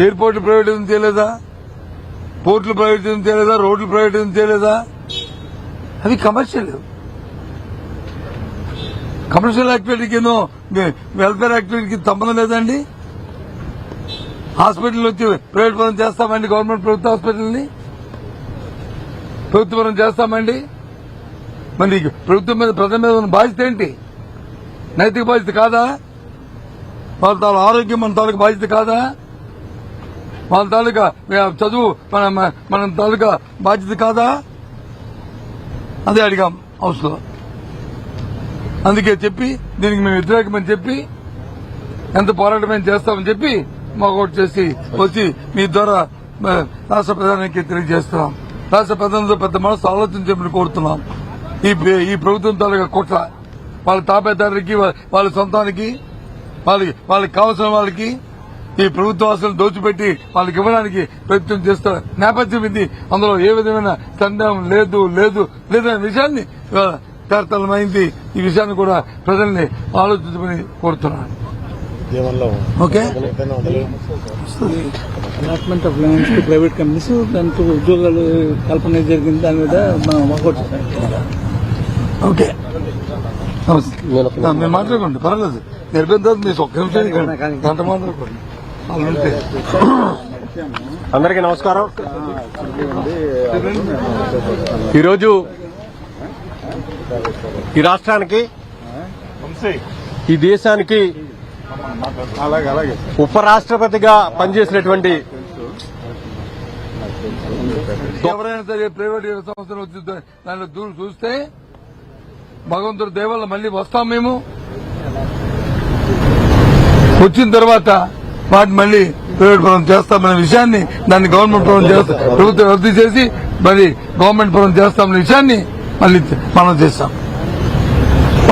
ఎయిర్పోర్ట్లు privatisation చేయలేదా? పోర్టులు privatisation చేయలేదా? రోడ్లు ప్రైవేటైజేషన్ చేయలేదా? అవి కమర్షియల్ కమర్షియల్ యాక్టివిటీకి వెల్ఫేర్ యాక్టివిటీకి సంబంధం లేదండి. హాస్పిటల్ వచ్చి ప్రైవేట్ పరం చేస్తామండి గవర్నమెంట్ ప్రభుత్వ హాస్పిటల్ని ప్రభుత్వ పరం చేస్తామండి. మరి ప్రభుత్వం మీద ప్రజల మీద ఉన్న బాధ్యత ఏంటి? నైతిక బాధ్యత కాదా? వాళ్ళ తాలూ ఆరోగ్యం మన తాలూకు బాధ్యత కాదా? వాళ్ళ తాలూకా చదువు మన మన- తాలూకా బాధ్యత కాదా? అదే అడిగాం హౌస్లో. అందుకే చెప్పి దీనికి మేము వ్యతిరేకమని చెప్పి ఎంత పోరాటం చేస్తామని చెప్పి మాకు ఒకటి చేసి వచ్చి మీ ద్వారా రాష్ట్ర ప్రధానికి తెలియజేస్తున్నాం. రాష్ట్ర ప్రధానితో పెద్ద మనసు ఆలోచించమని కోరుతున్నాం. ఈ ఈ ప్రభుత్వం తాలూకా కుట్ర వాళ్ళ తాపేదారులకి వాళ్ళ సొంతానికి వాళ్ళకి వాళ్ళకి కావాల్సిన వాళ్ళకి ఈ ప్రభుత్వ ఆస్తులను దోచిపెట్టి వాళ్ళకి ఇవ్వడానికి ప్రయత్నం చేస్తారు నేపథ్యం ఇది. అందులో ఏ విధమైన సందేహం లేదు లేదు లేదనే విషయాన్ని తేర్తలమైంది. ఈ విషయాన్ని కూడా ప్రజల్ని ఆలోచించమని కోరుతున్నాను. Okay. Allotment of lands to private companies దాంతో ఉద్యోగాలు కల్పన జరిగింది దాని మీద మనం ఓకే. నమస్తే. మీరు మాట్లాడుకోండి. పర్వాలేదు. నిర్బంధం తర్వాత మీరు ఒక్క నిమిషం గంట మాట్లాడుకోండి. అందరికీ నమస్కారం. ఈరోజు ఈ రాష్ట్రానికి ఈ దేశానికి ఉపరాష్ట్రపతిగా పనిచేసినటువంటి ఎవరైనా సరే ప్రైవేట్ సంస్థలు వచ్చి దానిలో దూరం చూస్తే భగవంతుడు దేవాలయం మళ్ళీ వస్తాం మేము. వచ్చిన తర్వాత వాటిని మళ్ళీ ప్రైవేట్ పరం చేస్తామనే విషయాన్ని దాన్ని గవర్నమెంట్ పరం చేస్తాం ప్రభుత్వం రద్దు చేసి మరి గవర్నమెంట్ పరం చేస్తామనే విషయాన్ని మళ్ళీ మనం చేస్తాం.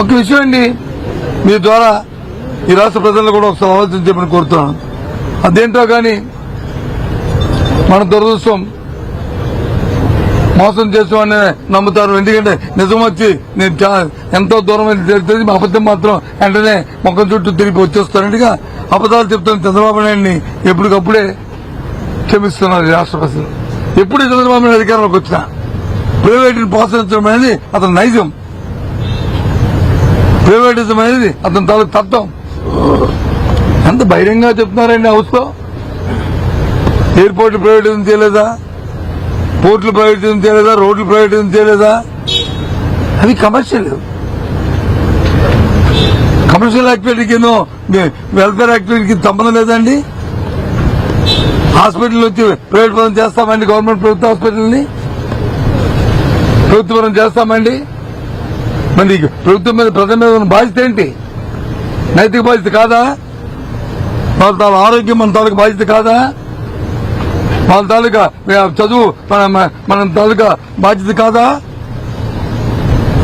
ఒక విషయం అండి మీ ద్వారా ఈ రాష్ట్ర ప్రజలను కూడా ఒకసారి ఆలోచించమని కోరుతున్నాను. అదేంటో కానీ మన దురదృష్టం మోసం చేసామని నమ్ముతారు. ఎందుకంటే నిజం వచ్చి నేను ఎంతో దూరం వెళ్ళి తెలిసి అబద్ధం మాత్రం వెంటనే మొక్క చుట్టూ తిరిగి వచ్చేస్తానంటగా అబద్దాలు చెప్తున్న చంద్రబాబు నాయుడిని ఎప్పటికప్పుడే క్షమిస్తున్నారు రాష్ట్రపతి రాష్ట్ర ప్రజలు ఎప్పుడు చంద్రబాబు నాయుడు అధికారంలోకి వచ్చినా ప్రైవేట్ ప్రోత్సహించడం అనేది అతని నైజం. ప్రైవేటిజం అనేది అతని తాలూకు తత్వం. ఎంత బహిరంగంగా చెప్తున్నారండి హౌస్లో? ఎయిర్పోర్ట్ ప్రైవేటిజం చేయలేదా? పోర్టులు ప్రైవేటిజం చేయలేదా? రోడ్లు ప్రైవేటిజం చేయలేదా? అవి కమర్షియల్. కమర్షియల్ యాక్టివిటీకి వెల్ఫేర్ యాక్టివిటీకి సంబంధం లేదండి. హాస్పిటల్ వచ్చి ప్రైవేట్ పరం చేస్తామండి గవర్నమెంట్ ప్రభుత్వ హాస్పిటల్ని. ప్రభుత్వ పరం చేస్తామండి. మరి ప్రభుత్వం మీద ప్రజల మీద ఉన్న బాధ్యత ఏంటి? నైతిక బాధ్యత కాదా? వాళ్ళ తాలూ ఆరోగ్యం మన తాలూకు బాధ్యత కాదా? వాళ్ళ తాలూకా చదువు మన మన- తాలూకా బాధ్యత కాదా?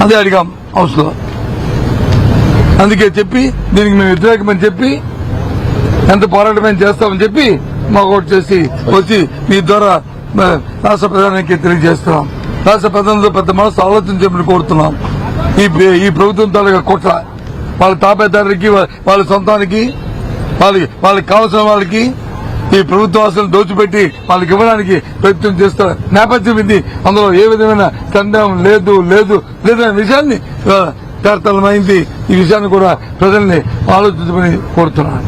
అదే అడిగాం అవసరం. అందుకే చెప్పి దీనికి మేము వ్యతిరేకమని చెప్పి ఎంత పోరాటమని చేస్తామని చెప్పి మాకు ఒకటి చేసి వచ్చి మీ ద్వారా రాష్ట్ర ప్రధానానికి తెలియజేస్తున్నాం. రాష్ట్ర ప్రధానంతో పెద్ద మనసు ఆలోచించమని కోరుతున్నాం. ఈ ఈ ప్రభుత్వం తాలూకా కుట్ర వాళ్ళ తాపేదారులకి వాళ్ళ- వాళ్ళ సొంతానికి వాళ్ళకి వాళ్ళకి కావాల్సిన వాళ్ళకి ఈ ప్రభుత్వ ఆస్తులను దోచిపెట్టి వాళ్ళకి ఇవ్వడానికి ప్రయత్నం చేస్తారు నేపథ్యం ఇది. అందులో ఏ విధమైన సందేహం లేదు లేదు లేదనే విషయాన్ని తేర్తలమైంది ఈ విషయాన్ని కూడా ప్రజల్ని ఆలోచించమని కోరుతున్నాను.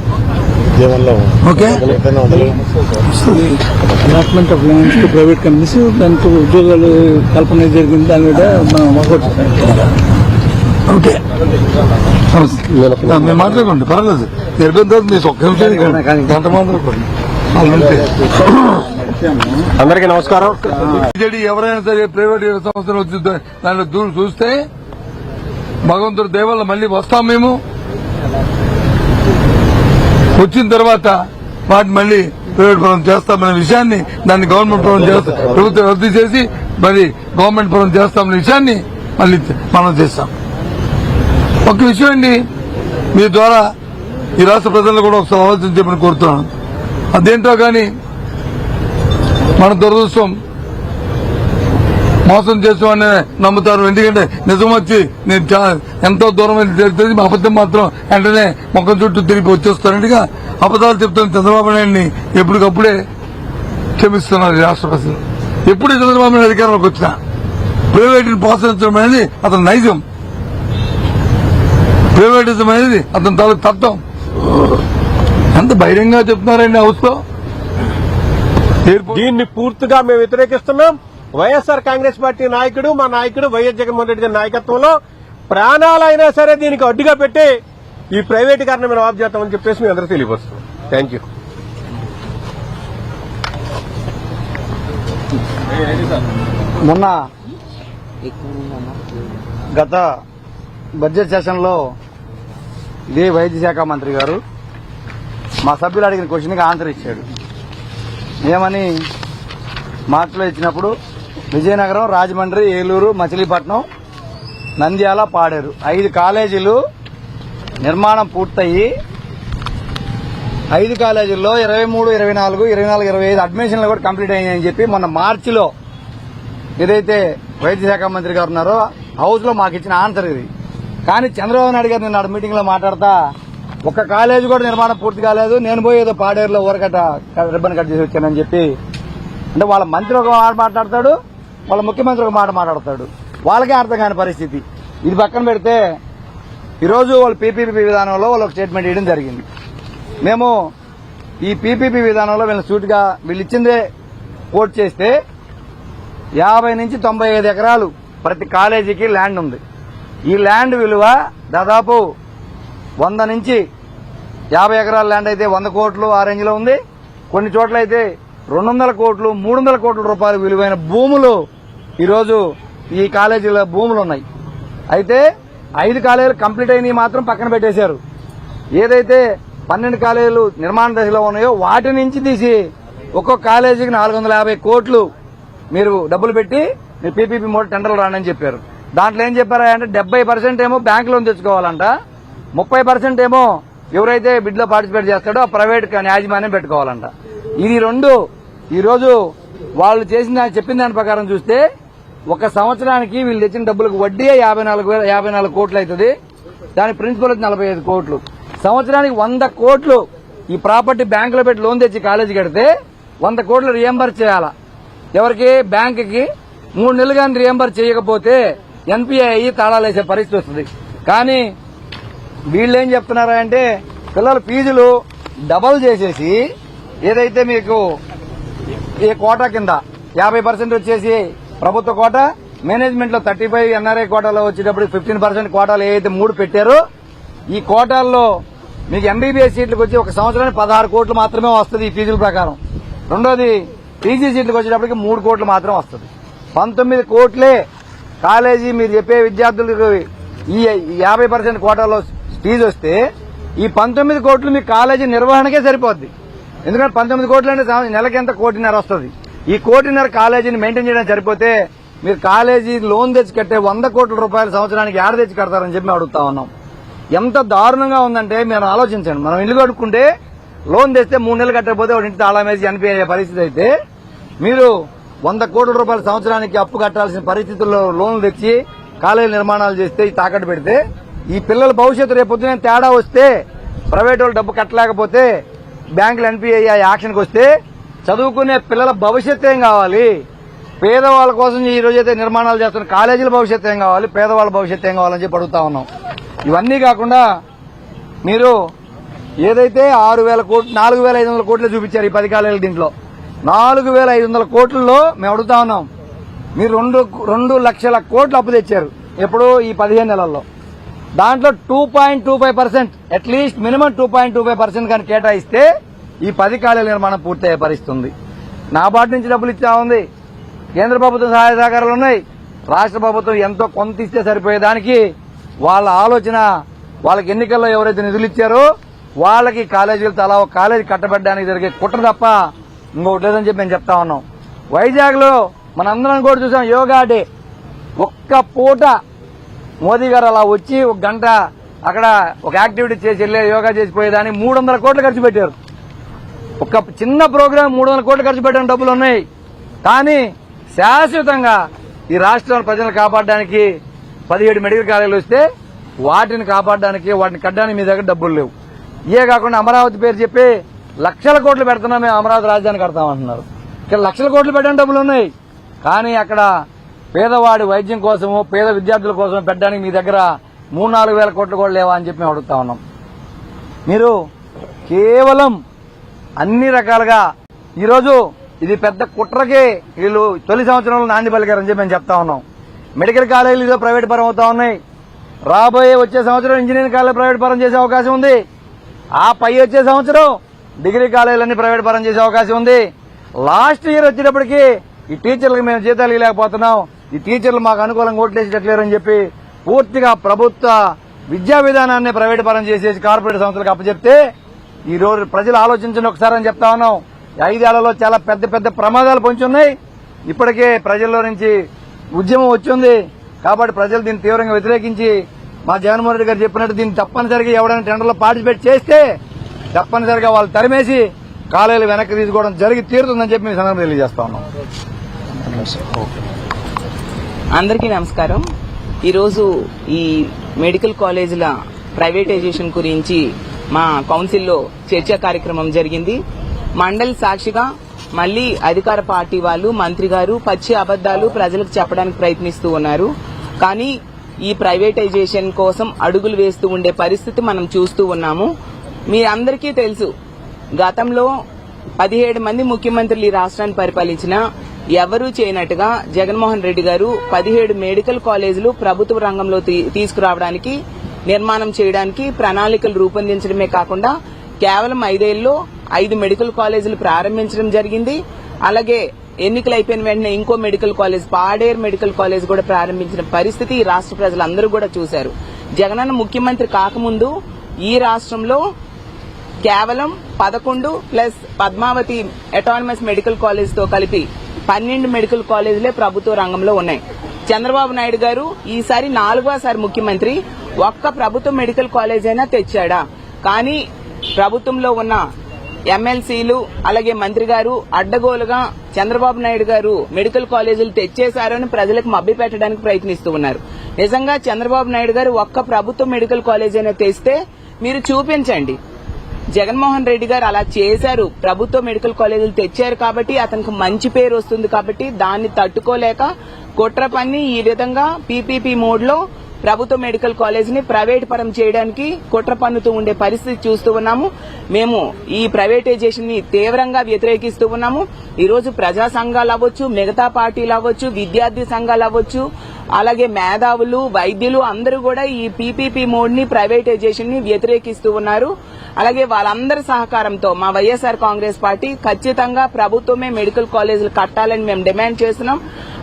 Allotment of lands to private companies దాంతో ఉద్యోగాలు కల్పన జరిగింది దాని మీద మనం ఓకే. మీరు మాట్లాడుకోండి పర్వాలేదు. నిర్బంధం తర్వాత మీరు ఒక్క నిమిషం గంట మాట్లాడుకోండి అందరికీ నమస్కారం. బీజేడీ ఎవరైనా సరే ప్రైవేట్ సంస్థలు వచ్చి దానిలో దూరం చూస్తే భగవంతుడు దేవల్ల మళ్ళీ వస్తాం మేము. వచ్చిన తర్వాత వాటిని మళ్ళీ ప్రైవేట్ పరం చేస్తామనే విషయాన్ని దాన్ని గవర్నమెంట్ పరం చేస్తాం ప్రభుత్వం రద్దు చేసి మరి గవర్నమెంట్ పరం చేస్తామనే విషయాన్ని మళ్ళీ మనం చేస్తాం. ఒక విషయం అండి మీ ద్వారా ఈ రాష్ట్ర ప్రజలను కూడా ఒకసారి ఆలోచించమని కోరుతున్నాను. అదేంటో కానీ మన దురదృష్టం మోసం చేసామని నమ్ముతారు. ఎందుకంటే నిజం వచ్చి నేను చా- ఎంతో దూరం వెళ్ళి మా అబద్ధం మాత్రం వెంటనే ముఖం చుట్టూ తిరిగి వచ్చేస్తారంటగా అబద్ధాలు చెప్తున్న చంద్రబాబు నాయుడిని ఎప్పటికప్పుడే క్షమిస్తున్నారు రాష్ట్రపతి రాష్ట్ర ప్రజలు. ఎప్పుడు చంద్రబాబు నాయుడు అధికారంలోకి వచ్చినా ప్రైవేట్ ప్రోత్సహించడం అనేది అతని నైజం. ప్రైవేటిజం అనేది అతని తాలూకు తత్వం. ఎంత బహిరంగంగా చెప్తున్నారండి హౌస్లో దీన్ని పూర్తిగా మేము వ్యతిరేకిస్తున్నాం. వైఎస్ఆర్ కాంగ్రెస్ పార్టీ నాయకుడు మా నాయకుడు వైఎస్ జగన్మోహన్ రెడ్డి గారి నాయకత్వంలో ప్రాణాలైనా సరే దీనికి అడ్డుగా పెట్టి ఈ ప్రైవేటీకరణ మేము ఆఫ్ చేస్తామని చెప్పేసి మీ అందరూ తెలియపరుస్తున్నాం. థ్యాంక్ యూ మొన్న గత బడ్జెట్ సెషన్లో ఇదే వైద్య శాఖ మంత్రి గారు మా సభ్యులు అడిగిన క్వశ్చన్కి ఆన్సర్ ఇచ్చాడు. ఏమని మార్చిలో ఇచ్చినప్పుడు విజయనగరం రాజమండ్రి ఏలూరు మచిలీపట్నం నంద్యాల పాడేరు. ఐదు కాలేజీలు నిర్మాణం పూర్తయి ఐదు కాలేజీల్లో ఇరవై మూడు ఇరవై నాలుగు ఇరవై నాలుగు ఇరవై ఐదు అడ్మిషన్లు కూడా కంప్లీట్ అయ్యాయని చెప్పి మొన్న మార్చిలో ఏదైతే వైద్య శాఖ మంత్రి గారు ఉన్నారో హౌస్లో మాకు ఇచ్చిన ఆన్సర్ ఇది. కానీ చంద్రబాబు నాయుడు గారు నిన్న మీటింగ్లో మాట్లాడతా ఒక్క కాలేజీ కూడా నిర్మాణం పూర్తి కాలేదు నేను పోయి ఏదో పాడేరులో ఊరకట్ట రిబ్బన్ కట్ చేసి వచ్చానని చెప్పి అంటే వాళ్ళ మంత్రి ఒక మాట మాట్లాడతాడు వాళ్ళ ముఖ్యమంత్రి ఒక మాట మాట్లాడతాడు. వాళ్ళకే అర్థం కాని పరిస్థితి. ఇది పక్కన పెడితే ఈరోజు వాళ్ళు పీపీపీ విధానంలో వాళ్ళు ఒక స్టేట్మెంట్ ఇవ్వడం జరిగింది. మేము ఈ పీపీపీ విధానంలో వీళ్ళని సూటిగా వీళ్ళు ఇచ్చిందే కోట్ చేస్తే యాభై నుంచి తొంభై ఐదు ఎకరాలు ప్రతి కాలేజీకి ల్యాండ్ ఉంది. ఈ ల్యాండ్ విలువ దాదాపు వంద నుంచి యాభై ఎకరాల ల్యాండ్ అయితే వంద కోట్లు ఆ రేంజ్లో ఉంది. కొన్ని చోట్ల అయితే రెండు వందల కోట్లు మూడు వందల కోట్ల రూపాయల విలువైన భూములు ఈరోజు ఈ కాలేజీలో భూములు ఉన్నాయి. అయితే ఐదు కాలేజీలు కంప్లీట్ అయినవి మాత్రం పక్కన పెట్టేశారు. ఏదైతే పన్నెండు కాలేజీలు నిర్మాణ దశలో ఉన్నాయో వాటి నుంచి తీసి ఒక్కొక్క కాలేజీకి నాలుగు వందల యాభై కోట్లు మీరు డబ్బులు పెట్టి మీరు పీపీపీ మోడల్ టెండర్లు రానని చెప్పారు. దాంట్లో ఏం చెప్పారా అంటే డెబ్బై పర్సెంట్ ఏమో బ్యాంక్ లోన్ తెచ్చుకోవాలంట. ముప్పై పర్సెంట్ ఏమో ఎవరైతే బిడ్లో పార్టిసిపేట్ చేస్తాడో ఆ ప్రైవేట్ యాజమాన్యం పెట్టుకోవాలంట. ఇది రెండు. ఈరోజు వాళ్ళు చేసిన చెప్పిన దాని ప్రకారం చూస్తే ఒక సంవత్సరానికి వీళ్ళు తెచ్చిన డబ్బులకు వడ్డీ యాభై నాలుగు వేల యాభై నాలుగు కోట్లు అవుతుంది. దాని ప్రిన్సిపల్ వచ్చి నలభై ఐదు కోట్లు. సంవత్సరానికి వంద కోట్లు ఈ ప్రాపర్టీ బ్యాంకులో పెట్టి లోన్ తెచ్చి కాలేజీ కడితే వంద కోట్లు రియంబర్స్ చేయాలా? ఎవరికి? బ్యాంకుకి. మూడు నెలలు కానీ రియంబర్ చేయకపోతే ఎన్పిఐ అయ్యి తాళాలు వేసే పరిస్థితి వస్తుంది. కానీ వీళ్ళు ఏం చెప్తున్నారా అంటే పిల్లల ఫీజులు డబల్ చేసేసి ఏదైతే మీకు ఈ కోటా కింద యాభై పర్సెంట్ వచ్చేసి ప్రభుత్వ కోట మేనేజ్మెంట్లో థర్టీ ఫైవ్ ఎన్ఆర్ఐ కోటాలో వచ్చేటప్పుడు ఫిఫ్టీన్ పర్సెంట్ కోటాలు ఏదైతే మూడు పెట్టారో ఈ కోటాల్లో మీకు ఎంబీబీఎస్ సీట్లకు వచ్చి ఒక సంవత్సరానికి పదహారు కోట్లు మాత్రమే వస్తుంది ఈ ఫీజుల ప్రకారం. రెండోది పీజీ సీట్లకు వచ్చేటప్పటికి మూడు కోట్లు మాత్రం వస్తుంది. పంతొమ్మిది కోట్లే కాలేజీ మీరు చెప్పే విద్యార్థులకు ఈ యాభై పర్సెంట్ కోటాలో ఫీజు వస్తే ఈ పంతొమ్మిది కోట్లు మీ కాలేజీ నిర్వహణకే సరిపోద్ది. ఎందుకంటే పంతొమ్మిది కోట్లు అంటే నెలకి ఎంత కోటిన్నర వస్తుంది? ఈ కోటిన్నర కాలేజీని మెయింటైన్ చేయడం సరిపోతే మీరు కాలేజీ లోన్ తెచ్చి కట్టే వంద కోట్ల రూపాయల సంవత్సరానికి ఏడ తెచ్చి కడతారని చెప్పి అడుగుతా ఉన్నాం. ఎంత దారుణంగా ఉందంటే మీరు ఆలోచించండి. మనం ఇల్లు కట్టుకుంటే లోన్ తెస్తే మూడు నెలలు కట్టకపోతే వాడి ఇంటి తాళం వేసి చనిపోయే పరిస్థితి అయితే మీరు వంద కోట్ల రూపాయల సంవత్సరానికి అప్పు కట్టాల్సిన పరిస్థితుల్లో లోన్లు తెచ్చి కాలేజీ నిర్మాణాలు చేస్తే ఈ తాకట్టు పెడితే ఈ పిల్లల భవిష్యత్తు రేపు తేడా వస్తే ప్రైవేట్ వాళ్ళు డబ్బు కట్టలేకపోతే బ్యాంకులు ఎన్పిఐ ఆ యాక్షన్కి వస్తే చదువుకునే పిల్లల భవిష్యత్తు ఏం కావాలి? పేదవాళ్ళ కోసం ఈ రోజైతే నిర్మాణాలు చేస్తున్న కాలేజీల భవిష్యత్ ఏం కావాలి? పేదవాళ్ళ భవిష్యత్తు ఏం కావాలని చెప్పి అడుగుతా ఉన్నాం. ఇవన్నీ కాకుండా మీరు ఏదైతే ఆరు వేల కోట్లు నాలుగు వేల ఐదు వందల కోట్లు చూపించారు ఈ పది కాలేజీల దీంట్లో నాలుగు వేల ఐదు వందల కోట్లలో మేము అడుగుతా ఉన్నాం. మీరు రెండు రెండు లక్షల కోట్లు అప్పు తెచ్చారు ఎప్పుడు ఈ పదిహేను నెలల్లో. దాంట్లో two point two five percent at least minimum two point two five percent కానీ కేటాయిస్తే ఈ పది కాలేజీల నిర్మాణం పూర్తయ్యే పరిస్థితి ఉంది నాబాటు నుంచి డబ్బులు ఇచ్చా ఉంది. కేంద్ర ప్రభుత్వం సహాయ సహకారాలు ఉన్నాయి. రాష్ట్ర ప్రభుత్వం ఎంతో కొంత ఇస్తే సరిపోయేదానికి వాళ్ళ ఆలోచన వాళ్ళకి ఎన్నికల్లో ఎవరైతే నిధులు ఇచ్చారో వాళ్ళకి కాలేజీలు తలా ఒక కాలేజీ కట్టబెట్టడానికి జరిగే కుట్ర తప్ప ఇంకొకటి లేదని చెప్పి మేము చెప్తా ఉన్నాం. వైజాగ్లో మనందరం కూడా చూసాం యోగా డే. ఒక్క పూట మోదీ గారు అలా వచ్చి ఒక గంట అక్కడ ఒక యాక్టివిటీ చేసి వెళ్ళే యోగా చేసిపోయేదాన్ని మూడు వందల కోట్లు ఖర్చు పెట్టారు. ఒక చిన్న ప్రోగ్రాం మూడు వందల కోట్లు ఖర్చు పెట్టిన డబ్బులు ఉన్నాయి. కానీ శాశ్వతంగా ఈ రాష్ట్రాన్ని ప్రజలను కాపాడడానికి పదిహేడు మెడికల్ కాలేజీలు వస్తే వాటిని కాపాడడానికి వాటిని కట్టడానికి మీ దగ్గర డబ్బులు లేవు. ఇవే కాకుండా అమరావతి పేరు చెప్పి లక్షల కోట్లు పెడుతున్నాం మేము అమరావతి రాజధాని కడతామంటున్నారు. ఇక్కడ లక్షల కోట్లు పెట్టడం డబ్బులు ఉన్నాయి. కానీ అక్కడ పేదవాడి వైద్యం కోసము పేద విద్యార్థుల కోసం పెట్టడానికి మీ దగ్గర మూడు నాలుగు వేల కోట్లు కూడా లేవా అని చెప్పి మేము అడుగుతా ఉన్నాం. మీరు కేవలం అన్ని రకాలుగా ఈరోజు ఇది పెద్ద కుట్రకే వీళ్ళు తొలి సంవత్సరంలో నాంది పలికారని చెప్పి మేము చెప్తా ఉన్నాం. మెడికల్ కాలేజీలు ప్రైవేట్ పరం అవుతా ఉన్నాయి. రాబోయే వచ్చే సంవత్సరం ఇంజనీరింగ్ కాలేజ్ ప్రైవేట్ పరం చేసే అవకాశం ఉంది. ఆ పై వచ్చే సంవత్సరం డిగ్రీ కాలేజీలన్నీ ప్రైవేట్ పరం చేసే అవకాశం ఉంది. లాస్ట్ ఇయర్ వచ్చేటప్పటికి ఈ టీచర్లకు మేము జీతాలు ఇవ్వలేకపోతున్నాం. ఈ టీచర్లు మాకు అనుకూలంగా ఓట్లేసేటట్లేరని చెప్పి పూర్తిగా ప్రభుత్వ విద్యా విధానాన్ని ప్రైవేట్ పరం చేసేసి కార్పొరేట్ సంస్థలకు అప్పచెప్తే ఈ రోజు ప్రజలు ఆలోచించండి ఒకసారి అని చెప్తా ఉన్నాం. ఈ ఐదేళ్ళలో చాలా పెద్ద పెద్ద ప్రమాదాలు పొంచున్నాయి. ఇప్పటికే ప్రజల్లో నుంచి ఉద్యమం వచ్చింది. కాబట్టి ప్రజలు దీన్ని తీవ్రంగా వ్యతిరేకించి మా జగన్మోహన్ రెడ్డి గారు చెప్పినట్టు దీన్ని తప్పనిసరిగా ఎవరైనా టెండర్లో పార్టిసిపేట్ చేస్తే తప్పనిసరిగా వాళ్ళు తరిమేసి కాలేజీలు వెనక్కి తీసుకోవడం జరిగి తీరుతుందని చెప్పి మేము సందర్భం తెలియజేస్తా ఉన్నాం. అందరికీ నమస్కారం. ఈరోజు ఈ మెడికల్ కాలేజీల ప్రైవేటైజేషన్ గురించి మా కౌన్సిల్లో చర్చ కార్యక్రమం జరిగింది. మండలి సాక్షిగా మళ్ళీ అధికార పార్టీ వాళ్ళు మంత్రి గారు పచ్చి అబద్దాలు ప్రజలకు చెప్పడానికి ప్రయత్నిస్తూ ఉన్నారు. కానీ ఈ ప్రైవేటైజేషన్ కోసం అడుగులు వేస్తూ ఉండే పరిస్థితి మనం చూస్తూ ఉన్నాము. మీ అందరికీ తెలుసు గతంలో పదిహేడు మంది ముఖ్యమంత్రులు ఈ రాష్ట్రాన్ని పరిపాలించిన ఎవరూ చేయనట్టుగా జగన్మోహన్ రెడ్డి గారు పదిహేడు మెడికల్ కాలేజీలు ప్రభుత్వ రంగంలో తీ- తీసుకురావడానికి నిర్మాణం చేయడానికి ప్రణాళికలు రూపొందించడమే కాకుండా కేవలం ఐదేళ్ళలో ఐదు మెడికల్ కాలేజీలు ప్రారంభించడం జరిగింది. అలాగే ఎన్నికలు అయిపోయిన వెంటనే ఇంకో medical college Paderu medical college కూడా ప్రారంభించిన పరిస్థితి ఈ రాష్ట్ర ప్రజలందరూ కూడా చూశారు. జగనన్న ముఖ్యమంత్రి కాకముందు ఈ రాష్ట్రంలో కేవలం పదకొండు ప్లస్ పద్మావతి అటానమస్ మెడికల్ కాలేజ్తో కలిపి పన్నెండు మెడికల్ కాలేజీలే ప్రభుత్వ రంగంలో ఉన్నాయి. చంద్రబాబు నాయుడు గారు ఈసారి నాలుగోసారి ముఖ్యమంత్రి. ఒక్క ప్రభుత్వ మెడికల్ కాలేజ్ అయినా తెచ్చాడా? కానీ ప్రభుత్వంలో ఉన్న ఎమ్మెల్సీలు అలాగే మంత్రి గారు అడ్డగోలుగా చంద్రబాబు నాయుడు గారు మెడికల్ కాలేజీలు తెచ్చేశారని ప్రజలకు మభ్య పెట్టడానికి ప్రయత్నిస్తూ ఉన్నారు. నిజంగా చంద్రబాబు నాయుడు గారు ఒక్క ప్రభుత్వ మెడికల్ కాలేజ్ అయినా తెస్తే మీరు చూపించండి. జగన్మోహన్ రెడ్డి గారు అలా చేశారు. ప్రభుత్వ మెడికల్ కాలేజీలు తెచ్చారు కాబట్టి అతనికి మంచి పేరు వస్తుంది కాబట్టి దాన్ని తట్టుకోలేక కుట్ర పన్ని ఈ విధంగా పీపీపీ మోడ్లో ప్రభుత్వ మెడికల్ కాలేజ్ని ప్రైవేట్ పరం చేయడానికి కుట్ర పన్నుతూ ఉండే పరిస్థితి చూస్తూ ఉన్నాము. మేము ఈ ప్రైవేటైజేషన్ని తీవ్రంగా వ్యతిరేకిస్తూ ఉన్నాము. ఈ రోజు ప్రజా సంఘాలు అవ్వచ్చు మిగతా పార్టీలు అవ్వచ్చు విద్యార్థి సంఘాలు అవ్వచ్చు అలాగే మేధావులు వైద్యులు అందరూ కూడా ఈ పీపీపీ మోడ్ని ప్రైవేటైజేషన్ని వ్యతిరేకిస్తూ ఉన్నారు. అలాగే వాళ్ళందరి సహకారంతో మా వైఎస్ఆర్ కాంగ్రెస్ పార్టీ ఖచ్చితంగా ప్రభుత్వమే మెడికల్ కాలేజీలు కట్టాలని మేము డిమాండ్ చేస్తున్నాం.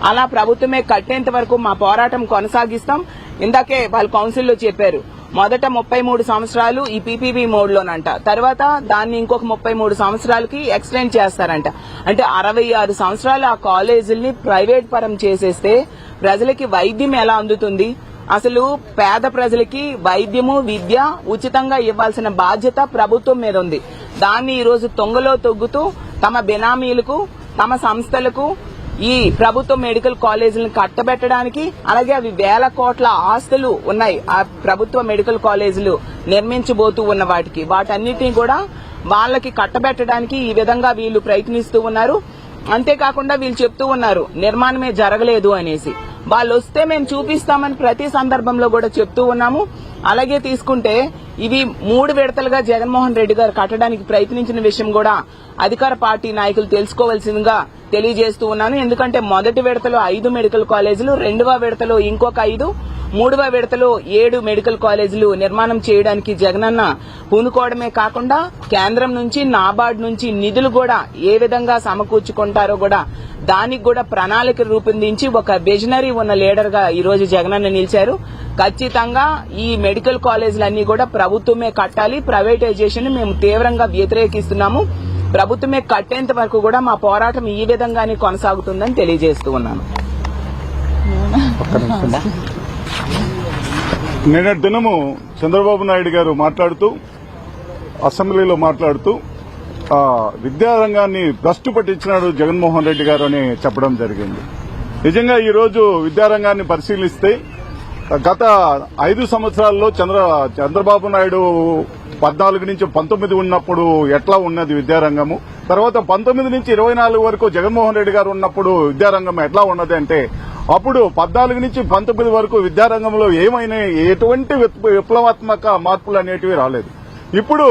అలా ప్రభుత్వమే కట్టేంత వరకు మా పోరాటం కొనసాగిస్తాం. ఇందాకే వాళ్ళు కౌన్సిల్లో చెప్పారు. మొదట ముప్పై మూడు సంవత్సరాలు ఈ పీపీబీ మోడ్లోనంట. తర్వాత దాన్ని ఇంకొక ముప్పై మూడు సంవత్సరాలకి ఎక్స్టెండ్ చేస్తారంట. అంటే అరవై ఆరు సంవత్సరాలు ఆ కాలేజీల్ని ప్రైవేట్ పరం చేసేస్తే ప్రజలకి వైద్యం ఎలా అందుతుంది? అసలు పేద ప్రజలకి వైద్యము విద్య ఉచితంగా ఇవ్వాల్సిన బాధ్యత ప్రభుత్వం మీద ఉంది. దాన్ని ఈరోజు తొంగలో తొగ్గుతూ తమ బినామీలకు తమ సంస్థలకు ఈ ప్రభుత్వ మెడికల్ కాలేజీలను కట్టబెట్టడానికి అలాగే అవి వేల కోట్ల ఆస్తులు ఉన్నాయి. ఆ ప్రభుత్వ మెడికల్ కాలేజీలు నిర్మించబోతూ ఉన్న వాటికి. వాటన్నిటిని కూడా వాళ్ళకి కట్టబెట్టడానికి ఈ విధంగా వీళ్ళు ప్రయత్నిస్తూ ఉన్నారు. అంతేకాకుండా వీళ్ళు చెప్తూ ఉన్నారు నిర్మాణమే జరగలేదు అనేసి. వాళ్ళు వస్తే మేము చూపిస్తామని ప్రతి సందర్భంలో కూడా చెప్తూ ఉన్నాము. అలాగే తీసుకుంటే ఇవి మూడు విడతలుగా జగన్మోహన్ రెడ్డి గారు కట్టడానికి ప్రయత్నించిన విషయం కూడా అధికార పార్టీ నాయకులు తెలుసుకోవాల్సిందిగా తెలియజేస్తూ ఉన్నాను. ఎందుకంటే మొదటి విడతలో ఐదు మెడికల్ కాలేజీలు రెండవ విడతలో ఇంకొక ఐదు మూడవ విడతలో ఏడు మెడికల్ కాలేజీలు నిర్మాణం చేయడానికి జగనన్న పూనుకోవడమే కాకుండా కేంద్రం నుంచి నాబార్డ్ నుంచి నిధులు కూడా ఏ విధంగా సమకూర్చుకుంటారో కూడా దానికి కూడా ప్రణాళిక రూపొందించి ఒక విజనరీ ఉన్న లీడర్గా ఈ రోజు జగనన్న నిలిచారు. ఖచ్చితంగా ఈ మెడికల్ కాలేజీలన్నీ కూడా ప్రభుత్వమే కట్టాలి. ప్రైవేటైజేషన్ మేము తీవ్రంగా వ్యతిరేకిస్తున్నాము. ప్రభుత్వమే కట్టేంత వరకు కూడా మా పోరాటం ఈ విధంగానే కొనసాగుతుందని తెలియజేస్తూ ఉన్నాను. నిన్నటి దినము చంద్రబాబు నాయుడు గారు మాట్లాడుతూ అసెంబ్లీలో మాట్లాడుతూ ఆ, విద్యారంగాన్ని భ్రష్టు పట్టించినాడు జగన్మోహన్ రెడ్డి గారు అని చెప్పడం జరిగింది. నిజంగా ఈ రోజు విద్యారంగాన్ని పరిశీలిస్తే గత ఐదు సంవత్సరాల్లో చంద్ర చంద్రబాబు నాయుడు పద్నాలుగు నుంచి పంతొమ్మిది ఉన్నప్పుడు ఎట్లా ఉన్నది విద్యారంగము? తర్వాత పంతొమ్మిది నుంచి ఇరవై నాలుగు వరకు జగన్మోహన్ రెడ్డి గారు ఉన్నప్పుడు విద్యారంగం ఎట్లా ఉన్నది అంటే అప్పుడు పద్నాలుగు నుంచి పంతొమ్మిది వరకు విద్యారంగంలో ఏమైనా ఎటువంటి విప్లవాత్మక మార్పులు అనేటివి రాలేదు. ఇప్పుడు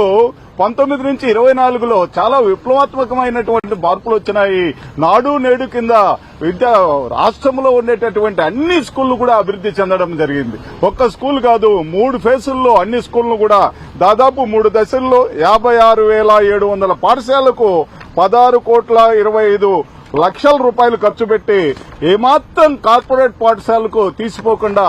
పంతొమ్మిది నుంచి ఇరవై నాలుగులో చాలా విప్లవాత్మకమైనటువంటి మార్పులు వచ్చినాయి. నాడు నేడు కింద విద్యా రాష్ట్రంలో ఉండేటటువంటి అన్ని స్కూళ్ళు కూడా అభివృద్ధి చెందడం జరిగింది. ఒక్క స్కూల్ కాదు మూడు ఫేసుల్లో అన్ని స్కూళ్ళు కూడా దాదాపు మూడు దశల్లో యాభై ఆరు వేల ఏడు వందల పాఠశాలకు పదహారు కోట్ల ఇరవై ఐదు లక్షల రూపాయలు ఖర్చు పెట్టి ఏమాత్రం కార్పొరేట్ పాఠశాలకు తీసిపోకుండా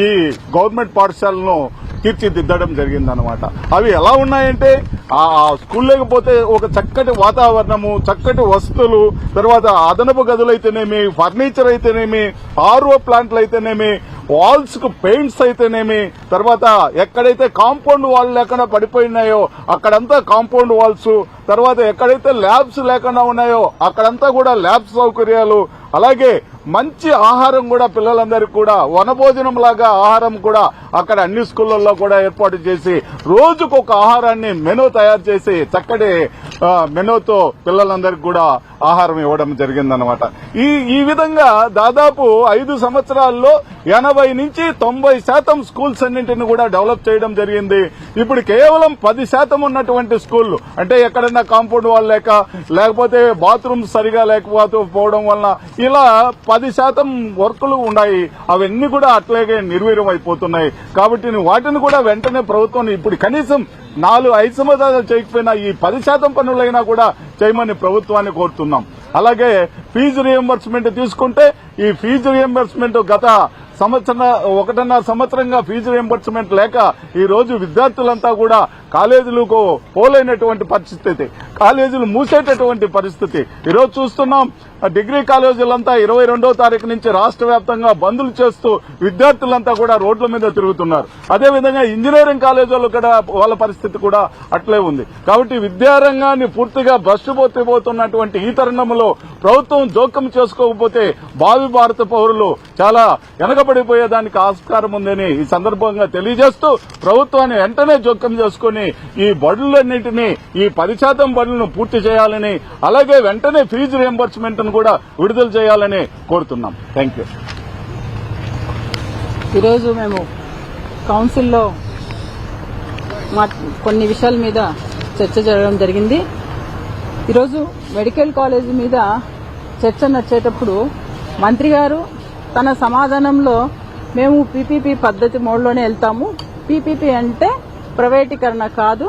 ఈ గవర్నమెంట్ పాఠశాలను తీర్చిదిద్దడం జరిగిందనమాట అవి ఎలా ఉన్నాయంటే ఆ స్కూల్ లేకపోతే ఒక చక్కటి వాతావరణము చక్కటి వస్తువులు తర్వాత అదనపు గదులు అయితేనేమి ఫర్నిచర్ అయితేనేమి ఆర్ఓ ప్లాంట్లు అయితేనేమి వాల్స్కు పెయింట్స్ అయితేనేమి తర్వాత ఎక్కడైతే కాంపౌండ్ వాల్ లేకుండా పడిపోయినాయో అక్కడంతా కాంపౌండ్ వాల్స్ తర్వాత ఎక్కడైతే ల్యాబ్స్ లేకుండా ఉన్నాయో అక్కడంతా కూడా ల్యాబ్ సౌకర్యాలు అలాగే మంచి ఆహారం కూడా పిల్లలందరికీ కూడా వనభోజనం లాగా ఆహారం కూడా అక్కడ అన్ని స్కూళ్ళలో కూడా ఏర్పాటు చేసి రోజుకొక ఆహారాన్ని మెనూ తయారు చేసి చక్కటి మెనూతో పిల్లలందరికీ కూడా ఆహారం ఇవ్వడం జరిగిందనమాట ఈ ఈ విధంగా దాదాపు ఐదు సంవత్సరాల్లో ఎనభై నుంచి తొంభై శాతం స్కూల్స్ అన్నింటిని కూడా డెవలప్ చేయడం జరిగింది. ఇప్పుడు కేవలం పది శాతం ఉన్నటువంటి స్కూళ్ళు అంటే ఎక్కడన్నా కాంపౌండ్ వాళ్ళ లేక లేకపోతే బాత్రూమ్ సరిగా లేకపోవడం వలన ఇలా పది శాతం వర్కులు ఉన్నాయి. అవన్నీ కూడా అట్లాగే నిర్వీర్యం అయిపోతున్నాయి కాబట్టి వాటిని కూడా వెంటనే ప్రభుత్వం ఇప్పుడు కనీసం నాలుగు ఐదు సంవత్సరాలు చేయకపోయినా ఈ పది శాతం పనులైనా కూడా చేయమని ప్రభుత్వాన్ని కోరుతున్నాం. అలాగే ఫీజు రియంబర్స్మెంట్ తీసుకుంటే ఈ ఫీజు రియంబర్స్మెంట్ గత సంవత్సరం ఒకటిన్నర సంవత్సరంగా ఫీజు రియంబర్స్మెంట్ లేక ఈ రోజు విద్యార్థులంతా కూడా కాలేజీలకు పోలేనటువంటి పరిస్థితి. కాలేజీలు మూసేటటువంటి పరిస్థితి. ఈరోజు చూస్తున్నాం డిగ్రీ కాలేజీలంతా ఇరవై రెండో తారీఖు నుంచి రాష్ట్ర వ్యాప్తంగా బందులు చేస్తూ విద్యార్థులంతా కూడా రోడ్ల మీద తిరుగుతున్నారు. అదేవిధంగా ఇంజనీరింగ్ కాలేజీలు కూడా వాళ్ళ పరిస్థితి కూడా అట్లే ఉంది. కాబట్టి విద్యారంగాన్ని పూర్తిగా భ్రష్టుపోతున్నటువంటి ఈ తరుణంలో ప్రభుత్వం జోక్యం చేసుకోకపోతే భావి భారత పౌరులు చాలా వెనకబడిపోయేదానికి ఆస్కారం ఉందని ఈ సందర్భంగా తెలియజేస్తూ ప్రభుత్వాన్ని వెంటనే జోక్యం చేసుకుని ఈ బడులన్నింటినీ ఈ పది శాతం బడులను పూర్తి చేయాలని అలాగే వెంటనే ఫీజు రియంబర్స్మెంట్ ను కూడా విడుదల చేయాలని కోరుతున్నాం. థ్యాంక్ యూ ఈరోజు మేము కౌన్సిల్లో మా కొన్ని విషయాల మీద చర్చ జరగడం జరిగింది. ఈరోజు మెడికల్ కాలేజీ మీద చర్చ నచ్చేటప్పుడు మంత్రి గారు తన సమాధానంలో మేము పీపీపీ పద్ధతి మోడ్లోనే వెళ్తాము. పీపీపీ అంటే ప్రైవేటీకరణ కాదు.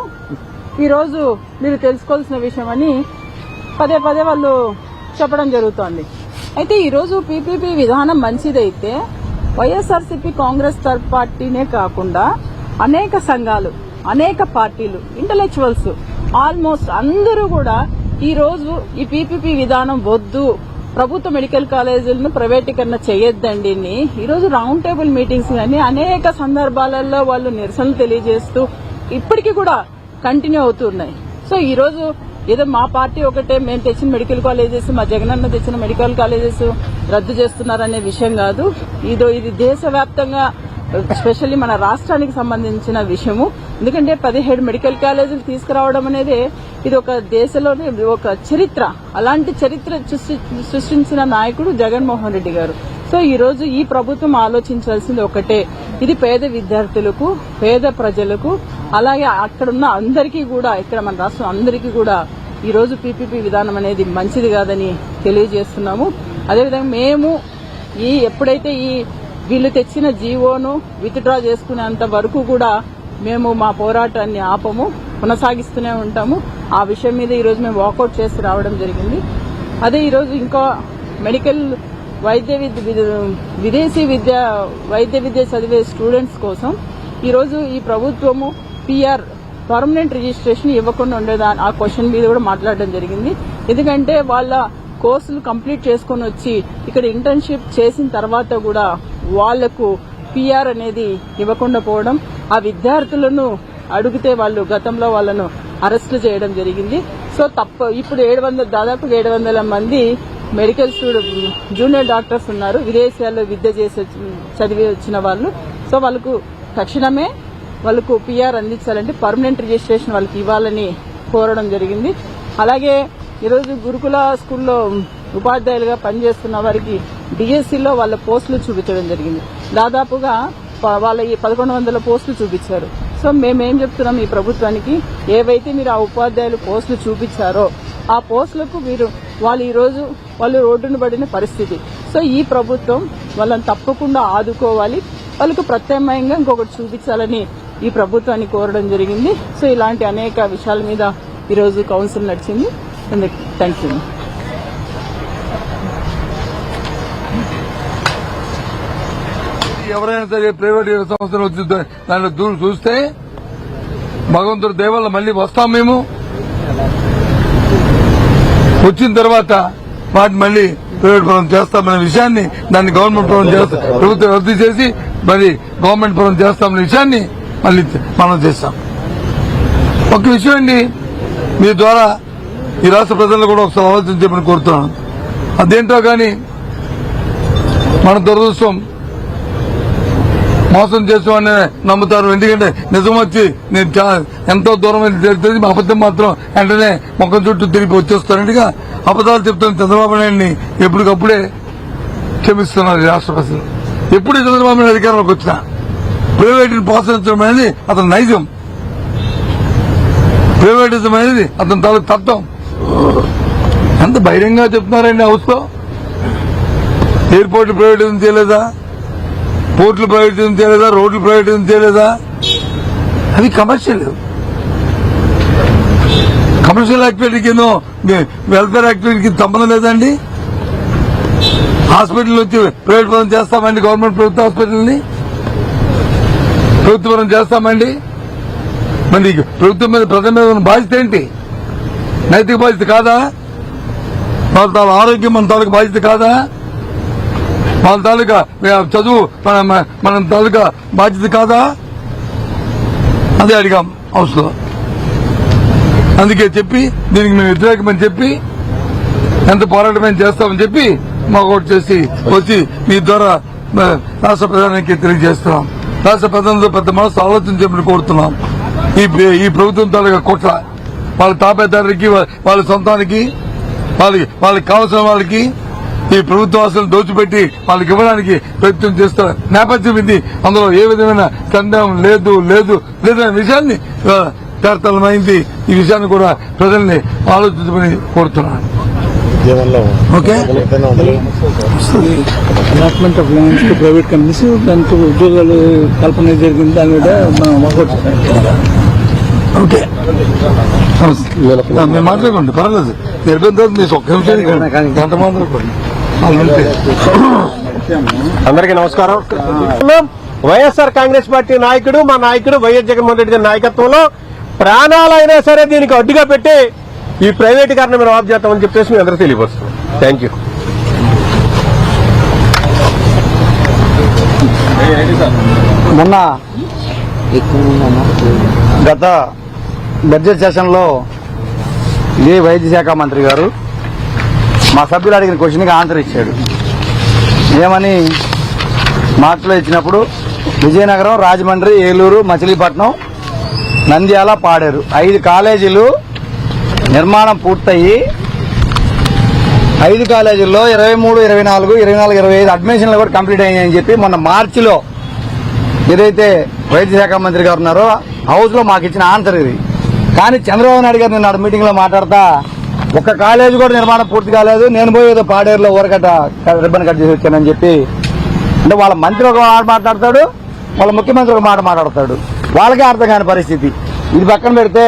ఈరోజు మీరు తెలుసుకోవాల్సిన విషయం అని పదే పదే వాళ్ళు చెప్పడం జరుగుతోంది. అయితే ఈరోజు పీపీపీ విధానం మంచిదైతే వైఎస్ఆర్సీపీ కాంగ్రెస్ థర్డ్ పార్టీనే కాకుండా అనేక సంఘాలు అనేక పార్టీలు ఇంటలెక్చువల్స్ ఆల్మోస్ట్ అందరూ కూడా ఈ రోజు ఈ పీపీపీ విధానం వద్దు ప్రభుత్వ మెడికల్ కాలేజీలను ప్రైవేటీకరణ చేయొద్దండి ఈరోజు రౌండ్ టేబుల్ మీటింగ్స్ కానీ అనేక సందర్భాలలో వాళ్ళు నిరసనలు తెలియజేస్తూ ఇప్పటికీ కూడా కంటిన్యూ అవుతున్నాయి సో ఈరోజు ఏదో మా పార్టీ ఒకటే మేము తెచ్చిన మెడికల్ కాలేజెస్ మా జగనన్న తెచ్చిన మెడికల్ కాలేజెస్ రద్దు చేస్తున్నారనే విషయం కాదు. ఇదో ఇది దేశవ్యాప్తంగా స్పెషల్లీ మన రాష్ట్రానికి సంబంధించిన విషయము. ఎందుకంటే పదిహేడు మెడికల్ కాలేజీలు తీసుకురావడం అనేది ఇది ఒక దేశంలోనే ఒక చరిత్ర. అలాంటి చరిత్ర సృష్టించిన నాయకుడు జగన్మోహన్ రెడ్డి గారు. సో ఈరోజు ఈ ప్రభుత్వం ఆలోచించాల్సింది ఒకటే. ఇది పేద విద్యార్థులకు పేద ప్రజలకు అలాగే అక్కడున్న అందరికీ కూడా ఇక్కడ మన రాష్ట్రం అందరికీ కూడా ఈరోజు పీపీపీ విధానం అనేది మంచిది కాదని తెలియజేస్తున్నాము. అదేవిధంగా మేము ఈ ఎప్పుడైతే ఈ వీళ్ళు తెచ్చిన జీవోను విత్డ్రా చేసుకునేంత వరకు కూడా మేము మా పోరాటాన్ని ఆపము కొనసాగిస్తూనే ఉంటాము. ఆ విషయం మీద ఈరోజు మేము వాకౌట్ చేసి రావడం జరిగింది. అదే ఈరోజు ఇంకా మెడికల్ వైద్య విద్య విదేశీ విద్య వైద్య విద్య చదివే స్టూడెంట్స్ కోసం ఈరోజు ఈ ప్రభుత్వము పిఆర్ పర్మనెంట్ రిజిస్ట్రేషన్ ఇవ్వకుండా ఉండేదా ఆ క్వశ్చన్ మీద కూడా మాట్లాడడం జరిగింది. ఎందుకంటే వాళ్ళ కోర్సులు కంప్లీట్ చేసుకొని వచ్చి ఇక్కడ ఇంటర్న్షిప్ చేసిన తర్వాత కూడా వాళ్ళకు పిఆర్ అనేది ఇవ్వకుండా పోవడం ఆ విద్యార్థులను అడిగితే వాళ్ళు గతంలో వాళ్ళను అరెస్టు చేయడం జరిగింది. సో తప్ప ఇప్పుడు ఏడు వందల దాదాపు ఏడు వందల మంది మెడికల్ స్టూడెంట్ జూనియర్ డాక్టర్స్ ఉన్నారు. విదేశాల్లో విద్య చేసి వచ్చి- చదివి వచ్చిన వాళ్ళు. సో వాళ్ళకు తక్షణమే వాళ్ళకు పిఆర్ అందించాలంటే పర్మనెంట్ రిజిస్ట్రేషన్ వాళ్ళకి ఇవ్వాలని కోరడం జరిగింది. అలాగే ఈరోజు గురుకుల స్కూల్లో ఉపాధ్యాయులుగా పనిచేస్తున్న వారికి డిఎస్సిలో వాళ్ళ పోస్టులు చూపించడం జరిగింది. దాదాపుగా వాళ్ళ ఈ పదకొండు వందల పోస్టులు చూపించారు. సో మేమేం చెప్తున్నాం ఈ ప్రభుత్వానికి? ఏవైతే మీరు ఆ ఉపాధ్యాయులు పోస్టులు చూపించారో ఆ పోస్టులకు మీరు వాళ్ళు ఈరోజు వాళ్ళు రోడ్డును పడిన పరిస్థితి. సో ఈ ప్రభుత్వం వాళ్ళని తప్పకుండా ఆదుకోవాలి. వాళ్ళకు ప్రత్యామ్నాయంగా ఇంకొకటి చూపించాలని ఈ ప్రభుత్వాన్ని కోరడం జరిగింది. సో ఇలాంటి అనేక విషయాల మీద ఈరోజు కౌన్సిల్ నడిచింది. థ్యాంక్ యూ ఎవరైనా సరే ప్రైవేట్ సంస్థలు వచ్చి దా- దాంట్లో దూరం చూస్తే భగవంతుడు దేవల్ల మళ్ళీ వస్తాం మేము. వచ్చిన తర్వాత వాటిని మళ్ళీ ప్రైవేట్ పరం చేస్తామనే విషయాన్ని దాన్ని గవర్నమెంట్ పరం చేస్తా ప్రభుత్వం రద్దు చేసి మరి గవర్నమెంట్ పరం చేస్తామనే విషయాన్ని మళ్ళీ మనం చేస్తాం. ఒక విషయం అండి మీ ద్వారా ఈ రాష్ట్ర ప్రజలను కూడా ఒకసారి ఆలోచించమని కోరుతున్నాను. అదేంటో కానీ మన దురదృష్టం మోసం చేసామని నమ్ముతారు. ఎందుకంటే నిజం వచ్చి నేను ఎంతో దూరం వెళ్ళి తెలిసి అబద్దం మాత్రం వెంటనే ముఖం చుట్టూ తిరిగి వచ్చేస్తారంటగా అబద్ధాలు చెప్తున్న చంద్రబాబు నాయుడిని ఎప్పటికప్పుడే క్షమిస్తున్నారు ఈ రాష్ట్ర ప్రజలు ఎప్పుడు చంద్రబాబు నాయుడు అధికారంలోకి వచ్చినా ప్రైవేట్ ప్రోత్సహించడం అనేది అతని నైజం. ప్రైవేటిజం అనేది అతని తాలూకు తత్వం. ఎంత బహిరంగంగా చెప్తున్నారండి హౌస్లో ఎయిర్పోర్ట్ ప్రైవేటిజం చేయలేదా? పోర్టులు ప్రైవేటిజం చేయలేదా? రోడ్లు ప్రైవేటిజం చేయలేదా? అది కమర్షియల్. కమర్షియల్ యాక్టివిటీకి వెల్ఫేర్ యాక్టివిటీకి సంబంధం లేదండి. హాస్పిటల్ వచ్చి ప్రైవేట్ పరం చేస్తామండి గవర్నమెంట్ ప్రభుత్వ హాస్పిటల్ని. ప్రభుత్వ పరం చేస్తామండి. మరి ప్రభుత్వం మీద ప్రజల మీద ఉన్న బాధ్యత ఏంటి? నైతిక బాధ్యత కాదా? వాళ్ళ ఆరోగ్యం మన తాలకు బాధ్యత కాదా? వాళ్ళ తాలూకా చదువు మన మన- తాలూకా బాధ్యత కాదా? అదే అడిగాం హౌస్లో. అందుకే చెప్పి దీనికి మేము వ్యతిరేకమని చెప్పి ఎంత పోరాటం చేస్తామని చెప్పి మాకు ఒకటి చేసి వచ్చి మీ ద్వారా రాష్ట్ర ప్రధానికి తెలియజేస్తున్నాం. రాష్ట్ర ప్రధానంతో పెద్ద మనసు ఆలోచించమని కోరుతున్నాం. ఈ ఈ ప్రభుత్వం తాలూకా కుట్ర వాళ్ళ తాపేదారులకి వాళ్ళ సొంతానికి వాళ్ళకి వాళ్ళకి కావాల్సిన వాళ్ళకి ఈ ప్రభుత్వ ఆస్తులు దోచిపెట్టి వాళ్ళకి ఇవ్వడానికి ప్రయత్నం చేస్తారు నేపథ్యం ఇది. అందులో ఏ విధమైన సందేహం లేదు లేదు లేదనే విషయాన్ని ఆ, తేటతలమైంది ఈ విషయాన్ని కూడా ప్రజల్ని ఆలోచించమని కోరుతున్నాను. Okay? Of lands to private companies దాంతో ఉద్యోగాలు కల్పన జరిగింది. దాని మీద మనం ఓకే. మీరు మాట్లాడుకోండి పర్వాలేదు. మీరు ఒక్క నిమిషం గంట మాట్లాడుకోండి. అందరికీ నమస్కారం. వైఎస్ఆర్ కాంగ్రెస్ పార్టీ నాయకుడు మా నాయకుడు వైఎస్ జగన్మోహన్ రెడ్డి గారి నాయకత్వంలో ప్రాణాలైనా సరే దీనికి అడ్డుగా పెట్టి ఈ ప్రైవేటీకరణ మేము ఆఫ్ చేస్తామని చెప్పేసి మీ అందరూ తెలియపరుస్తున్నాం. థ్యాంక్ యూ మొన్న గత బడ్జెట్ సెషన్లో ఏ ఇదే వైద్య శాఖ మంత్రి గారు మా సభ్యులు అడిగిన క్వశ్చన్కి ఆన్సర్ ఇచ్చాడు. ఏమని? మార్చిలో ఇచ్చినప్పుడు విజయనగరం రాజమండ్రి ఏలూరు మచిలీపట్నం నంద్యాల పాడేరు. ఐదు కాలేజీలు నిర్మాణం పూర్తయి ఐదు కాలేజీల్లో ఇరవై మూడు ఇరవై నాలుగు ఇరవై నాలుగు ఇరవై ఐదు అడ్మిషన్లు కూడా కంప్లీట్ అయ్యాయని చెప్పి మొన్న మార్చిలో ఏదైతే వైద్య శాఖ మంత్రి గారు ఉన్నారో హౌస్లో మాకు ఇచ్చిన ఆన్సర్ ఇది. కానీ చంద్రబాబు నాయుడు గారు నిన్న మీటింగ్లో మాట్లాడతా ఒక్క కాలేజీ కూడా నిర్మాణం పూర్తి కాలేదు. నేను పోయి ఏదో పాడేరులో ఊరకట్ట రిబ్బన్ కట్ చేసి వచ్చానని చెప్పి అంటే వాళ్ళ మంత్రి ఒక మాట మాట్లాడతాడు వాళ్ళ ముఖ్యమంత్రి ఒక మాట మాట్లాడతాడు. వాళ్ళకే అర్థం కాని పరిస్థితి. ఇది పక్కన పెడితే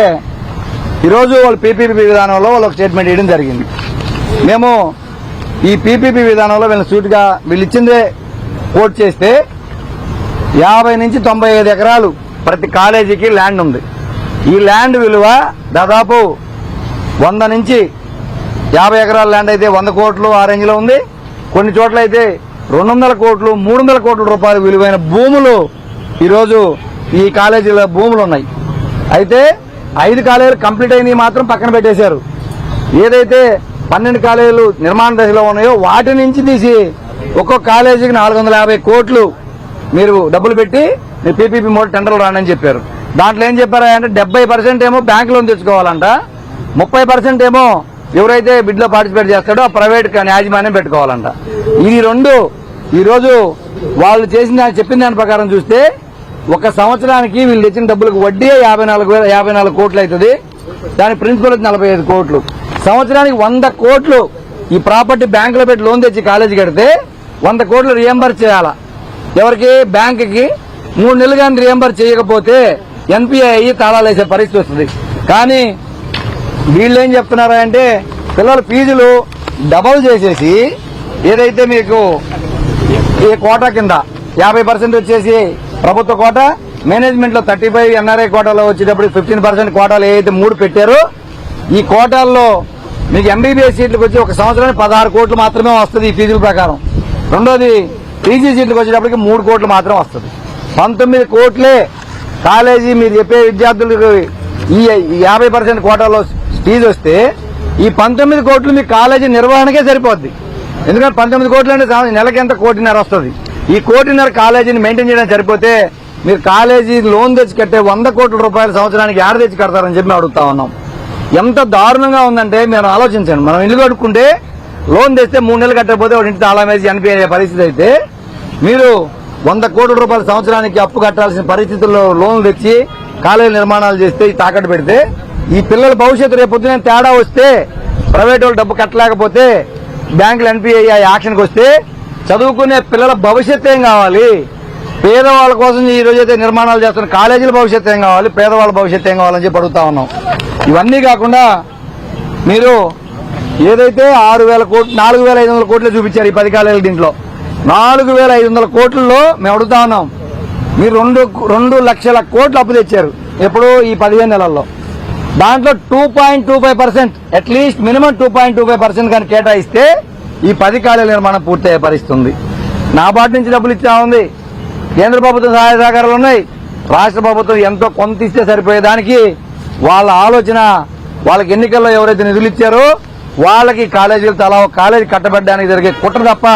ఈరోజు వాళ్ళు పీపీపీ విధానంలో వాళ్ళు ఒక స్టేట్మెంట్ ఇవ్వడం జరిగింది. మేము ఈ పీపీపీ విధానంలో వీళ్ళని సూటిగా వీళ్ళు ఇచ్చిందే కోట్ చేస్తే యాభై నుంచి తొంభై ఐదు ఎకరాలు ప్రతి కాలేజీకి ల్యాండ్ ఉంది. ఈ ల్యాండ్ విలువ దాదాపు వంద నుంచి యాభై ఎకరాల ల్యాండ్ అయితే వంద కోట్లు ఆ రేంజ్లో ఉంది. కొన్ని చోట్ల అయితే రెండు వందల కోట్లు మూడు వందల కోట్ల రూపాయల విలువైన భూములు ఈరోజు ఈ కాలేజీల భూములు ఉన్నాయి. అయితే ఐదు కాలేజీలు కంప్లీట్ అయినవి మాత్రం పక్కన పెట్టేశారు. ఏదైతే పన్నెండు కాలేజీలు నిర్మాణ దశలో ఉన్నాయో వాటి నుంచి తీసి ఒక్కొక్క కాలేజీకి నాలుగు వందల యాభై కోట్లు మీరు డబ్బులు పెట్టి మీరు పీపీపీ మోడల్ టెండర్లు రానని చెప్పారు. దాంట్లో ఏం చెప్పారా అంటే డెబ్బై పర్సెంట్ ఏమో బ్యాంక్ లోన్ తెచ్చుకోవాలంట. ముప్పై పర్సెంట్ ఏమో ఎవరైతే బిడ్లో పార్టిసిపేట్ చేస్తాడో ప్రైవేట్ యాజమాన్యం పెట్టుకోవాలంట. ఇది రెండు ఈరోజు వాళ్ళు చేసిన దాన్ని చెప్పిన దాని ప్రకారం చూస్తే ఒక సంవత్సరానికి వీళ్ళు తెచ్చిన డబ్బులకు వడ్డీ యాభై నాలుగు వేల యాభై నాలుగు కోట్లు అవుతుంది. దాని ప్రిన్సిపల్ వచ్చి నలభై ఐదు కోట్లు. సంవత్సరానికి వంద కోట్లు ఈ ప్రాపర్టీ బ్యాంకులో పెట్టి లోన్ తెచ్చి కాలేజీ కడితే వంద కోట్లు రియంబర్స్ చేయాలా? ఎవరికి? బ్యాంకుకి. మూడు నెలలు కానీ రియంబర్స్ చేయకపోతే ఎన్పిఐ అయ్యి తాళాలు వేసే పరిస్థితి వస్తుంది. కానీ వీళ్ళు ఏం చెప్తున్నారా అంటే పిల్లల ఫీజులు డబల్ చేసేసి ఏదైతే మీకు ఈ కోటా కింద యాభై పర్సెంట్ వచ్చేసి ప్రభుత్వ కోట మేనేజ్మెంట్లో థర్టీ ఫైవ్ ఎన్ఆర్ఐ కోటాలో వచ్చేటప్పుడు ఫిఫ్టీన్ పర్సెంట్ కోటాలు ఏదైతే మూడు పెట్టారో ఈ కోటాల్లో మీకు ఎంబీబీఎస్ సీట్లకు వచ్చి ఒక సంవత్సరానికి పదహారు కోట్లు మాత్రమే వస్తుంది ఈ ఫీజుల ప్రకారం. రెండోది పీజీ సీట్లకు వచ్చేటప్పటికి మూడు కోట్లు మాత్రమే వస్తుంది. పంతొమ్మిది కోట్లే కాలేజీ మీరు చెప్పే విద్యార్థులకు ఈ యాభై పర్సెంట్ కోటాలో ఫీజు వస్తే ఈ పంతొమ్మిది కోట్లు మీ కాలేజీ నిర్వహణకే సరిపోద్ది. ఎందుకంటే పంతొమ్మిది కోట్లు అంటే నెలకి ఎంత కోటిన్నర వస్తుంది. ఈ కోటిన్నర కాలేజీని మెయింటైన్ చేయడం సరిపోతే మీరు కాలేజీ లోన్ తెచ్చి కట్టే వంద కోట్ల రూపాయల సంవత్సరానికి ఆడ తెచ్చి కడతారని చెప్పి అడుగుతా ఉన్నాం. ఎంత దారుణంగా ఉందంటే మీరు ఆలోచించండి. మనం ఇల్లు కట్టుకుంటే లోన్ తెస్తే మూడు నెలలు కట్టకపోతే ఒక ఇంటి తాళం వేసి చనిపోయే పరిస్థితి అయితే మీరు వంద కోట్ల రూపాయల సంవత్సరానికి అప్పు కట్టాల్సిన పరిస్థితుల్లో లోన్లు తెచ్చి కాలేజీ నిర్మాణాలు చేస్తే ఈ తాకట్టు పెడితే ఈ పిల్లల భవిష్యత్తు రేపు పొద్దున తేడా వస్తే ప్రైవేట్ వాళ్ళు డబ్బు కట్టలేకపోతే బ్యాంకులు ఎన్పిఐ యాక్షన్కి వస్తే చదువుకునే పిల్లల భవిష్యత్తు ఏం కావాలి? పేదవాళ్ళ కోసం ఈ అయితే నిర్మాణాలు చేస్తున్న కాలేజీల భవిష్యత్తు ఏం కావాలి? పేదవాళ్ళ భవిష్యత్తు ఏం కావాలని చెప్పి అడుగుతా ఉన్నాం. ఇవన్నీ కాకుండా మీరు ఏదైతే ఆరు వేల కోట్లు నాలుగు వేల ఐదు వందల కోట్లు చూపించారు ఈ పది కాలేజీల దీంట్లో నాలుగు వేల ఐదు వందల కోట్లలో మేము అడుగుతా ఉన్నాం. మీరు రెండు రెండు లక్షల కోట్లు అప్పు తెచ్చారు. ఎప్పుడు ఈ పదిహేను నెలల్లో. దాంట్లో two point two five percent at least minimum two point two five percent కానీ కేటాయిస్తే ఈ పది కాలేజీల నిర్మాణం పూర్తయ్యే పరిస్థితి నా నాబార్డు నుంచి డబ్బులు ఇచ్చా ఉంది. కేంద్ర ప్రభుత్వం సహాయ సహకారాలు ఉన్నాయి. రాష్ట్ర ప్రభుత్వం ఎంతో కొంత ఇస్తే సరిపోయేదానికి వాళ్ళ ఆలోచన వాళ్ళకి ఎన్నికల్లో ఎవరైతే నిధులు ఇచ్చారో వాళ్ళకి కాలేజీలు తలా ఒక కాలేజీ కట్టబెట్టడానికి జరిగే కుట్ర తప్ప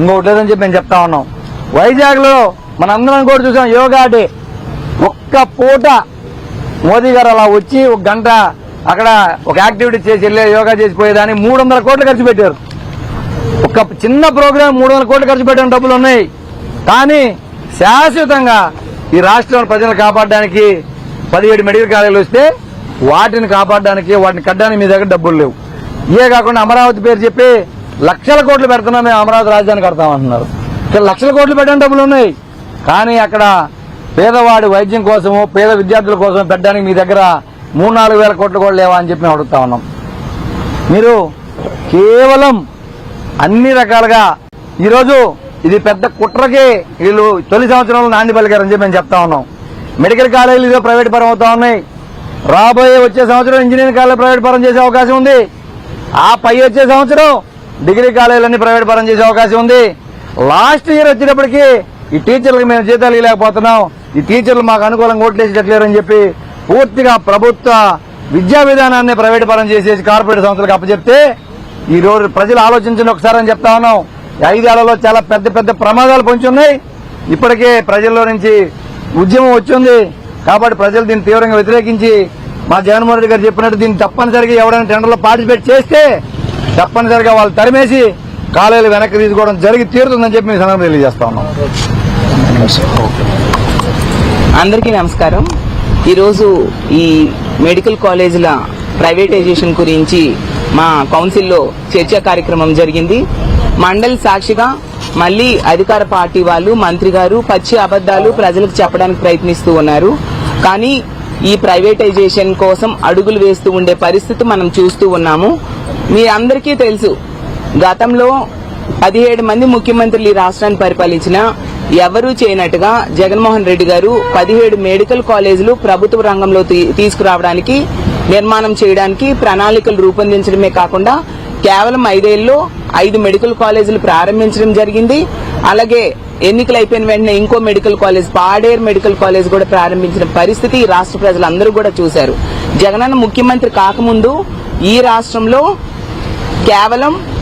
ఇంకొకటి లేదని చెప్పి మేము చెప్తా ఉన్నాం. వైజాగ్లో మనందరం కూడా చూసాం యోగా డే. ఒక్క పూట మోదీ గారు అలా వచ్చి ఒక గంట అక్కడ ఒక యాక్టివిటీ చేసి వెళ్ళే యోగా చేసిపోయేదాన్ని మూడు వందల కోట్లు ఖర్చు పెట్టారు. ఒక చిన్న ప్రోగ్రామ్ మూడు వందల కోట్లు ఖర్చు పెట్టిన డబ్బులు ఉన్నాయి. కానీ శాశ్వతంగా ఈ రాష్ట్రంలో ప్రజలను కాపాడడానికి పదిహేడు మెడికల్ కాలేజీలు వస్తే వాటిని కాపాడడానికి వాటిని కట్టడానికి మీ దగ్గర డబ్బులు లేవు. ఇవే కాకుండా అమరావతి పేరు చెప్పి లక్షల కోట్లు పెడుతున్నాం మేము అమరావతి రాజధాని కడతామంటున్నారు ఇక్కడ లక్షల కోట్లు పెట్టిన డబ్బులు ఉన్నాయి. కానీ అక్కడ పేదవాడి వైద్యం కోసము పేద విద్యార్థుల కోసం పెట్టడానికి మీ దగ్గర మూడు నాలుగు వేల కోట్లు కూడా లేవా అని చెప్పి మేము అడుగుతా ఉన్నాం. మీరు కేవలం అన్ని రకాలుగా ఈరోజు ఇది పెద్ద కుట్రకే వీళ్ళు తొలి సంవత్సరంలో నాంది పలికారని చెప్పి మేము చెప్తా ఉన్నాం. మెడికల్ కాలేజీలు ఇదో ప్రైవేట్ పరం అవుతా ఉన్నాయి. రాబోయే వచ్చే సంవత్సరం ఇంజనీరింగ్ కాలేజ్ ప్రైవేట్ పరం చేసే అవకాశం ఉంది. ఆ పై వచ్చే సంవత్సరం డిగ్రీ కాలేజీలన్నీ ప్రైవేట్ పరం చేసే అవకాశం ఉంది. లాస్ట్ ఇయర్ వచ్చేటప్పటికి ఈ టీచర్లకు మేము జీతాలు ఇవ్వలేకపోతున్నాం. ఈ టీచర్లు మాకు అనుకూలంగా ఓట్లేసేటట్లేరని చెప్పి పూర్తిగా ప్రభుత్వ విద్యా విధానాన్ని ప్రైవేట్ పరం చేసేసి కార్పొరేట్ సంస్థలకు అప్పచెప్తే ఈ రోజు ప్రజలు ఆలోచించండి ఒకసారి అని చెప్తా ఉన్నాం. ఐదేళ్ళలో చాలా పెద్ద పెద్ద ప్రమాదాలు పొంచి ఉన్నాయి ఇప్పటికే ప్రజల్లో నుంచి ఉద్యమం వచ్చింది. కాబట్టి ప్రజలు దీన్ని తీవ్రంగా వ్యతిరేకించి మా జగన్మోహన్ రెడ్డి గారు చెప్పినట్టు దీన్ని తప్పనిసరిగా ఎవరైనా టెండర్లో పార్టిసిపేట్ చేస్తే తప్పనిసరిగా వాళ్ళు తరిమేసి కాలేజీలు వెనక్కి తీసుకోవడం జరిగి తీరుతుందని చెప్పి మేము సందర్భంగా తెలియజేస్తా ఉన్నాం. అందరికీ నమస్కారం. ఈరోజు ఈ మెడికల్ కాలేజీల ప్రైవేటైజేషన్ గురించి మా కౌన్సిల్లో చర్చా కార్యక్రమం జరిగింది. మండలి సాక్షిగా మళ్ళీ అధికార పార్టీ వాళ్ళు మంత్రి గారు పచ్చి అబద్దాలు ప్రజలకు చెప్పడానికి ప్రయత్నిస్తూ ఉన్నారు. కానీ ఈ ప్రైవేటైజేషన్ కోసం అడుగులు వేస్తూ ఉండే పరిస్థితి మనం చూస్తూ ఉన్నాము. మీ అందరికీ తెలుసు గతంలో పదిహేడు మంది ముఖ్యమంత్రులు ఈ రాష్ట్రాన్ని పరిపాలించిన ఎవరూ చేయనట్టుగా జగన్మోహన్ రెడ్డి గారు పదిహేడు మెడికల్ కాలేజీలు ప్రభుత్వ రంగంలో తీ- తీసుకురావడానికి నిర్మాణం చేయడానికి ప్రణాళికలు రూపొందించడమే కాకుండా కేవలం ఐదేళ్ళలో ఐదు మెడికల్ కాలేజీలు ప్రారంభించడం జరిగింది. అలాగే ఎన్నికలు అయిపోయిన వెంటనే ఇంకో medical college Paderu medical college కూడా ప్రారంభించిన పరిస్థితి ఈ రాష్ట్ర ప్రజలందరూ కూడా చూశారు. జగనన్న ముఖ్యమంత్రి కాకముందు ఈ రాష్ట్రంలో కేవలం